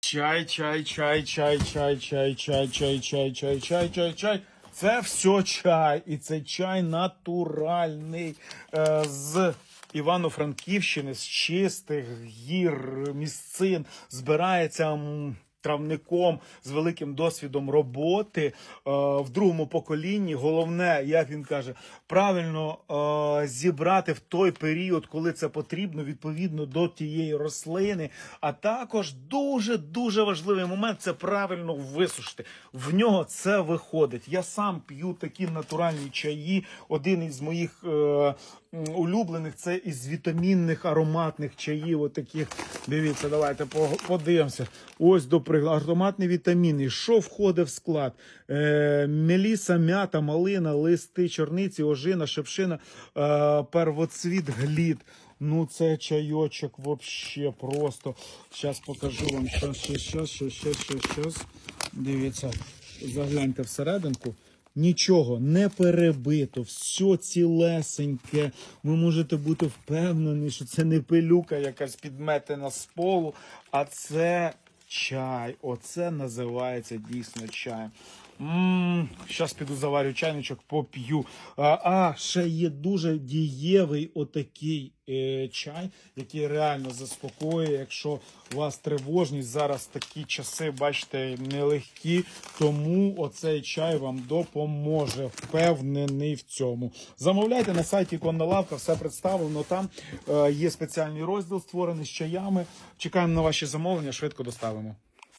Чай, чай, чай, чай, чай, чай, чай, чай, чай, чай, чай, чай, чай. Це все чай. І це чай натуральний е, з Івано-Франківщини, з чистих гір, місцин. Збирається. Травником з великим досвідом роботи е, в другому поколінні. Головне, як він каже, правильно е, зібрати в той період, коли це потрібно, відповідно до тієї рослини. А також дуже дуже важливий момент це правильно висушити. В нього це виходить. Я сам п'ю такі натуральні чаї. Один із моїх е, улюблених це із вітамінних ароматних чаїв. Отаких. Дивіться, давайте подивимося. Ось до прикладу. Ароматні вітаміни. Що входить в склад? Е, меліса, м'ята, малина, листи, чорниці, ожина, шепшина, е, первоцвіт, глід. Ну, це чайочок вообще просто. Зараз покажу вам. Щас, щас, щас, щас, щас, щас, щас. Дивіться, загляньте всерединку. Нічого не перебито, все цілесеньке. Ви можете бути впевнені, що це не пилюка якась підметена з полу, а це чай. Оце називається дійсно чаєм. Зараз піду заварю чайничок, поп'ю. А, а ще є дуже дієвий отакий е, чай, який реально заспокоює, якщо у вас тривожність. Зараз такі часи, бачите, нелегкі. Тому оцей чай вам допоможе. Впевнений в цьому. Замовляйте на сайті Конна Лавка, все представлено. Там е, є спеціальний розділ, створений з чаями. Чекаємо на ваші замовлення, швидко доставимо.